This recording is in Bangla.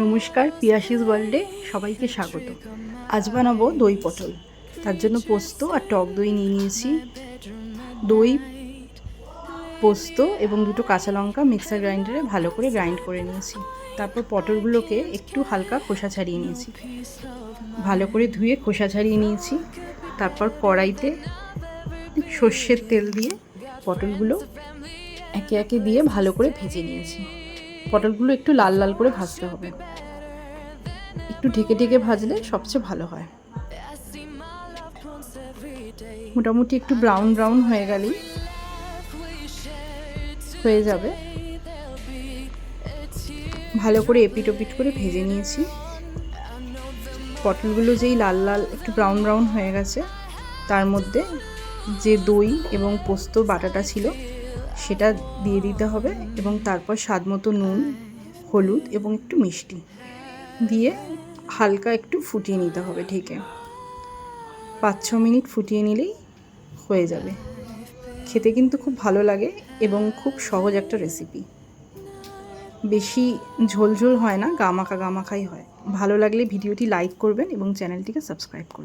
নমস্কার পিয়াশিস ওয়ার্ল্ডে সবাইকে স্বাগত। আজ বানাবো দই পটল। তার জন্য পোস্ত আর টক দই নিয়ে নিয়েছি। দই, পোস্ত এবং দুটো কাঁচা লঙ্কা মিক্সার গ্রাইন্ডারে ভালো করে গ্রাইন্ড করে নিয়েছি। তারপর পটলগুলোকে একটু হালকা খোসা ছাড়িয়ে নিয়েছি। ভালো করে ধুয়ে খোসা ছাড়িয়ে নিয়েছি। তারপর কড়াইতে সর্ষের তেল দিয়ে পটলগুলো একে একে দিয়ে ভালো করে ভেজে নিয়েছি। পটলগুলো একটু লাল লাল করে ভাজতে হবে। একটু ঢেকে ঢেকে ভাজলে সবচেয়ে ভালো হয়। মোটামুটি একটু ব্রাউন ব্রাউন হয়ে গেলেই হয়ে যাবে। ভালো করে এপিট ওপিট করে ভেজে নিয়েছি। পটলগুলো যেই লাল লাল, একটু ব্রাউন ব্রাউন হয়ে গেছে, তার মধ্যে যে দই এবং পোস্ত, বাটাটা ছিল সেটা দিয়ে দিতে হবে এবং তারপর স্বাদ মতো নুন, হলুদ এবং একটু মিষ্টি দিয়ে হালকা একটু ফুটিয়ে নিতে হবে ঢেকে। পাঁচ ছ মিনিট ফুটিয়ে নিলেই হয়ে যাবে। খেতে কিন্তু খুব ভালো লাগে এবং খুব সহজ একটা রেসিপি বেশি ঝোল ঝোল হয় না, গামাখা গামাখাই হয়। ভালো লাগলে ভিডিওটি লাইক করবেন এবং চ্যানেলটিকে সাবস্ক্রাইব করবেন।